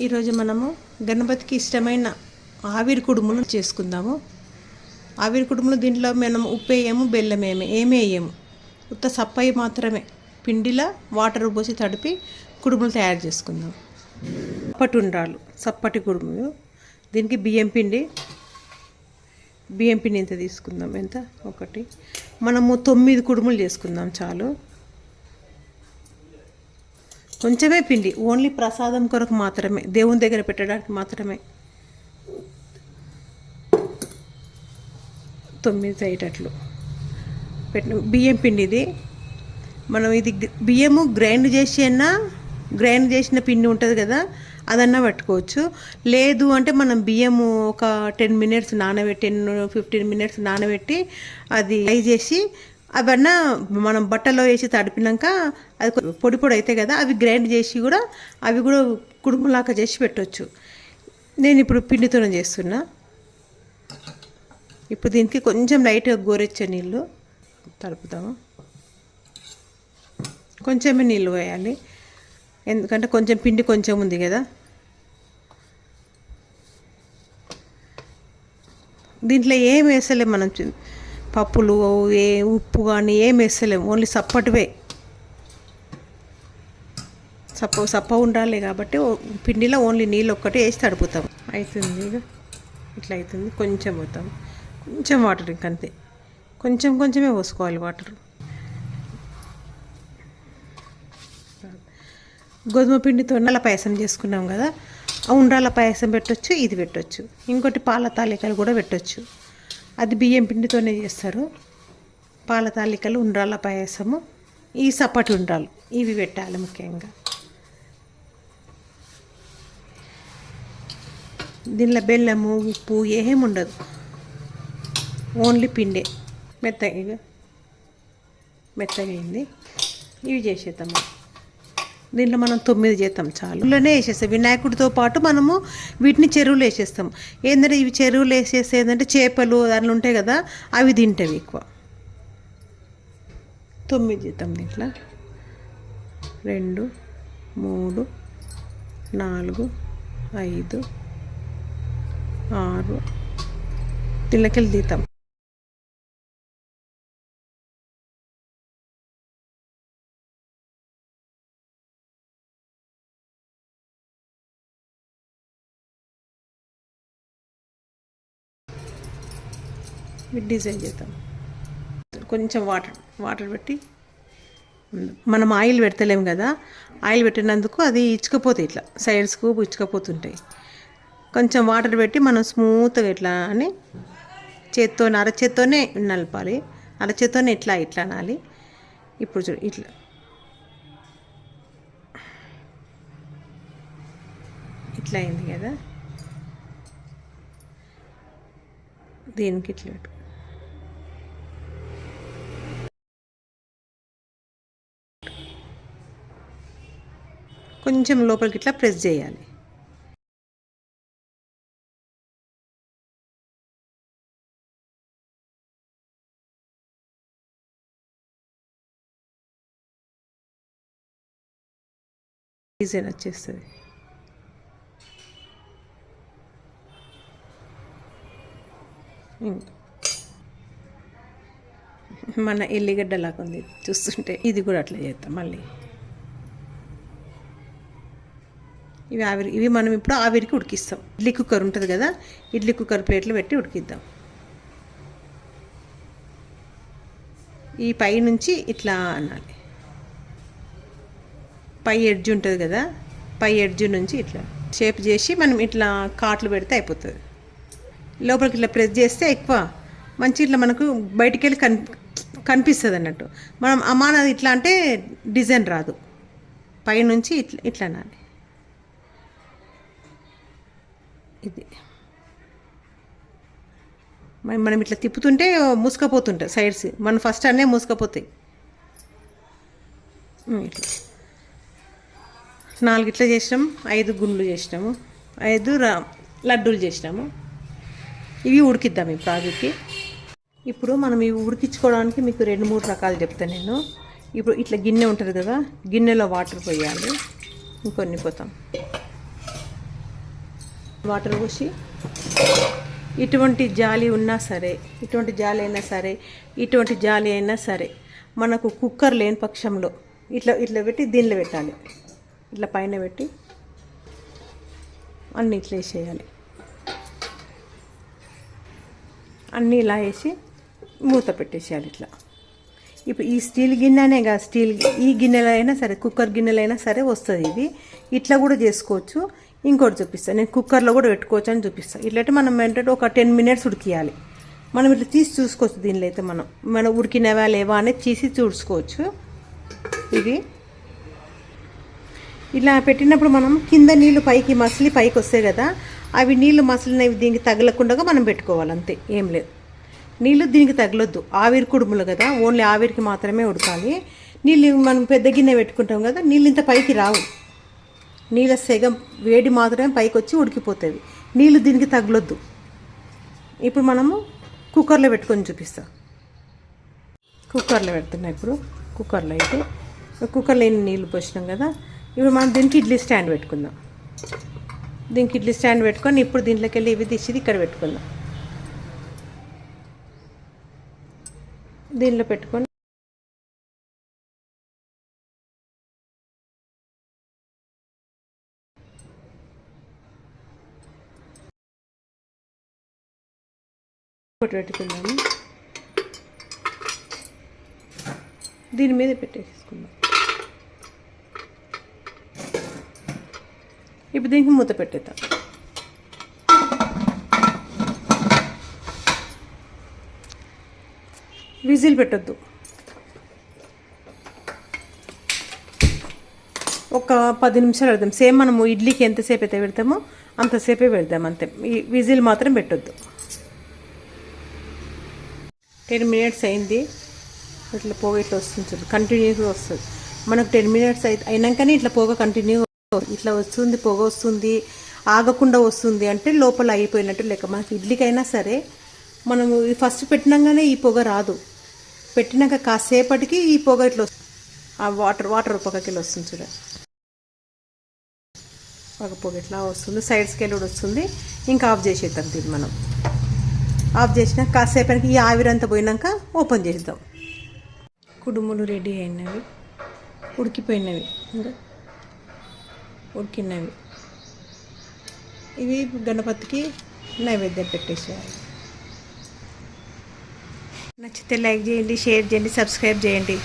ఈరోజు మనము గణపతికి ఇష్టమైన ఆవిరి కుడుములు చేసుకుందాము. ఆవిరి కుడుములు దీంట్లో మనం ఉప్పు వేయము బెల్లం వేయము ఏమీ వేయము. ఉత్త సప్పయి మాత్రమే పిండిలా వాటర్ పోసి తడిపి కుడుములు తయారు చేసుకుందాం. సప్పటి సప్పటి కుడుములు. దీనికి బియ్యం పిండి. బియ్యం పిండి ఎంత తీసుకుందాం? ఎంత? ఒకటి. మనము తొమ్మిది కుడుములు చేసుకుందాం చాలు. కొంచెమే పిండి ఓన్లీ ప్రసాదం కొరకు మాత్రమే దేవుని దగ్గర పెట్టడానికి మాత్రమే. తొమ్మిది అయ్యేటట్లు పెట్టిన. బియ్యం పిండి ఇది. మనం ఇది బియ్యము గ్రైండ్ చేసి అయినా గ్రైండ్ చేసిన పిండి ఉంటుంది కదా అదన్నా పట్టుకోవచ్చు. లేదు అంటే మనం బియ్యము ఒక టెన్ మినిట్స్ నానబెట్టి టెన్ ఫిఫ్టీన్ మినిట్స్ నానబెట్టి అది ఫ్రై చేసి అవన్నా మనం బట్టలో వేసి తడిపినాక అది పొడి పొడి అవుతాయి కదా అవి గ్రైండ్ చేసి కూడా అవి కూడా కుడుములాగా చేసి పెట్టవచ్చు నేను ఇప్పుడు పిండితోనే చేస్తున్నా. ఇప్పుడు దీనికి కొంచెం లైట్గా గోరెచ్చే నీళ్ళు తడుపుతాము కొంచెమే నీళ్ళు వేయాలి. ఎందుకంటే కొంచెం పిండి కొంచెం ఉంది కదా. దీంట్లో ఏం వేసలే మనం పప్పులు ఏ ఉప్పు కానీ ఏం వేసలేం ఓన్లీ సప్పటివే. సప్ప సప్ప ఉండాలి కాబట్టి పిండిలో ఓన్లీ నీళ్ళు ఒక్కటే వేసి తడుపుతాం. అవుతుంది ఇక ఇట్లా అవుతుంది కొంచెం పోతాం. కొంచెం వాటర్ ఇంకంతే కొంచెం కొంచెమే పోసుకోవాలి వాటర్. గోధుమ పిండితో ఉండాల పాయసం చేసుకున్నాం కదా. ఉండాల పాయసం పెట్టొచ్చు ఇది పెట్టొచ్చు. ఇంకోటి పాల తాలికలు కూడా పెట్టొచ్చు. అది బియ్యం పిండితోనే చేస్తారు. పాల తాలికలు ఉండ్రాల పాయసము ఈ సపటి ఉండ్రాలు ఇవి పెట్టాలి ముఖ్యంగా. దీనిలో బెల్లము ఉప్పు ఏం ఉండదు. ఓన్లీ పిండే. మెత్తగా మెత్తగైంది మెత్తగా ఇవి చేసేద్దాం దీంట్లో మనం తొమ్మిది చేస్తాం చాలు. ఇందులోనే వేసేస్తాం. వినాయకుడితో పాటు మనము వీటిని చెరువులు వేసేస్తాం. ఏంటంటే ఇవి చెరువులు వేసేస్తే ఏంటంటే చేపలు దాంట్లో ఉంటాయి కదా అవి తింటాయి ఎక్కువ. తొమ్మిది చేద్దాం దీంట్లో. రెండు మూడు నాలుగు ఐదు ఆరు పిల్లకెళ్ళి తీతాం మీరు డిజైన్ చేద్దాం. కొంచెం వాటర్ వాటర్ పెట్టి మనం ఆయిల్ పెడతలేం కదా ఆయిల్ పెట్టినందుకు అది ఇచ్చుకపోతాయి ఇట్లా సైడ్స్కు ఇచ్చుకపోతుంటాయి. కొంచెం వాటర్ పెట్టి మనం స్మూత్గా ఇట్లా అని చేత్తో అరచేత్తోనే నలపాలి. అరచేత్తోనే ఇట్లా ఇట్లా అనాలి ఇప్పుడు చూడు ఇట్లా. ఇట్లా అయింది కదా. దీనికి ఇట్లా కొంచెం లోపలికి ఇట్లా ప్రెస్ చేయాలి. డిజైన్ వచ్చేస్తుంది. మన ఎల్లిగడ్డ లాగా ఉంది చూస్తుంటే. ఇది కూడా అట్లా చేద్దాం మళ్ళీ. ఇవి ఆవిరి ఇవి మనం ఇప్పుడు ఆవిరికి ఉడికిస్తాం. ఇడ్లీ కుక్కర్ ఉంటుంది కదా ఇడ్లీ కుక్కర్ ప్లేట్లు పెట్టి ఉడికిద్దాం. ఈ పై నుంచి ఇట్లా అనాలి. పై ఎడ్జ్ ఉంటుంది కదా పై ఎడ్జ్ నుంచి ఇట్లా షేప్ చేసి మనం ఇట్లా కాట్లు పెడితే అయిపోతుంది. లోపలికి ఇట్లా ప్రెస్ చేస్తే ఎక్కువ మంచి ఇట్లా మనకు బయటికి వెళ్ళి కన్ కనిపిస్తుంది అన్నట్టు. మనం అమానది ఇట్లా అంటే డిజైన్ రాదు. పైనుంచి ఇట్లా ఇట్లా అనాలి. ఇది. మనం ఇట్లా తిప్పుతుంటే మూసుకపోతుంటాయి సైడ్స్. మనం ఫస్ట్ అన్నీ మూసుకపోతాయి. ఇట్లా. నాలుగు ఇట్లా చేసినాం ఐదు గుండ్లు చేసినాము ఐదు రా లడ్డూలు చేసినాము. ఇవి ఉడికిద్దాం ఇప్పుడు ప్రాజెక్ట్కి. ఇప్పుడు మనం ఇవి ఉడికించుకోవడానికి మీకు రెండు మూడు రకాలు చెప్తాను నేను. ఇప్పుడు ఇట్లా గిన్నె ఉంటుంది కదా గిన్నెలో వాటర్ పోయాలి. ఇంకొన్ని పోతాం. వాటర్ పోసి ఇటువంటి జాలి ఉన్నా సరే ఇటువంటి జాలి అయినా సరే ఇటువంటి జాలి అయినా సరే మనకు కుక్కర్ లేని పక్షంలో ఇట్లా ఇట్లా పెట్టి దీనిలో పెట్టాలి. ఇట్లా పైన పెట్టి అన్నీ ఇట్లా వేసేయాలి. అన్నీ ఇలా వేసి మూత పెట్టేసేయాలి ఇట్లా. ఇప్పుడు ఈ స్టీల్ గిన్నెనే కాదు స్టీల్ ఈ గిన్నెలైనా అయినా సరే కుక్కర్ గిన్నెలైనా అయినా సరే వస్తుంది ఇది. ఇట్లా కూడా చేసుకోవచ్చు. ఇంకోటి చూపిస్తాను నేను కుక్కర్లో కూడా పెట్టుకోవచ్చు అని చూపిస్తాను ఇట్లయితే మనం ఏంటంటే ఒక టెన్ మినిట్స్ ఉడికియాలి. మనం ఇట్లా తీసి చూసుకోవచ్చు దీనిలో అయితే మనం. మనం ఉడికినవా లేవా అనేది తీసి చూసుకోవచ్చు. ఇది. ఇలా పెట్టినప్పుడు మనం కింద నీళ్ళు పైకి మసిలి పైకి వస్తాయి కదా అవి నీళ్ళు మసిలినవి దీనికి తగలకుండా మనం పెట్టుకోవాలి అంతే. ఏం లేదు. నీళ్ళు దీనికి తగలొద్దు. ఆవిరి కుడుములు కదా ఓన్లీ ఆవిరికి మాత్రమే ఉడకాలి. నీళ్ళు మనం పెద్ద గిన్నె పెట్టుకుంటాం కదా నీళ్ళు ఇంత పైకి రావు. నీళ్ళ సెగం వేడి మాత్రమే పైకి వచ్చి ఉడికిపోతుంది. నీళ్ళు దీనికి తగలొద్దు. ఇప్పుడు మనము కుక్కర్లో పెట్టుకొని చూపిస్తాం. కుక్కర్లో పెడుతున్నా ఇప్పుడు. కుక్కర్లో అయితే కుక్కర్లో ఎన్ని నీళ్ళు పోసినాం కదా. ఇప్పుడు మనం దీనికి ఇడ్లీ స్టాండ్ పెట్టుకుందాం. దీనికి ఇడ్లీ స్టాండ్ పెట్టుకొని ఇప్పుడు దీంట్లోకి వెళ్ళి ఇవి తీసి ఇక్కడ పెట్టుకుందాం. దీనిలో పెట్టుకొని ఒకటి పెట్టుకుందాము దీని మీద పెట్టేసుకుందాం ఇప్పుడు దీనికి మూత పెట్టేద్దాం. విజిల్ పెట్టొద్దు. ఒక పది నిమిషాలు పెడదాం. సేమ్ మనము ఇడ్లీకి ఎంతసేపు అయితే పెడతామో అంతసేపే పెడదాం అంతే. ఈ విజిల్ మాత్రం పెట్టొద్దు. టెన్ మినిట్స్ అయింది. ఇట్లా పొగ ఇట్లా వస్తుంది చూడు కంటిన్యూగా వస్తుంది. మనకు టెన్ మినిట్స్ అయితే అయినాకనే ఇట్లా పొగ కంటిన్యూ ఇట్లా వస్తుంది పొగ వస్తుంది ఆగకుండా వస్తుంది అంటే లోపల అయిపోయినట్టు లెక్క. మనకి ఇడ్లీకైనా సరే మనము ఫస్ట్ పెట్టినాగానే ఈ పొగ రాదు. పెట్టినాక కాసేపటికి ఈ పొగ ఇట్లా వస్తుంది. ఆ వాటర్ వాటర్ పొగకి వెళ్ళి వస్తుంది చూడ. ఒక పొగ ఇట్లా వస్తుంది. సైడ్స్కి వెళ్ళి కూడా వస్తుంది. ఇంకా ఆఫ్ చేసేద్దాం దీన్ని మనం. ఆఫ్ చేసిన కాసేపటికి ఈ ఆవిరంతా పోయినాక ఓపెన్ చేద్దాం కుడుములు రెడీ అయినవి ఉడికిపోయినవి ఇంకా ఉడికినవి. ఇవి గణపతికి నైవేద్యం పెట్టేసేయాలి. నచ్చితే లైక్ చేయండి షేర్ చేయండి సబ్స్క్రైబ్ చేయండి.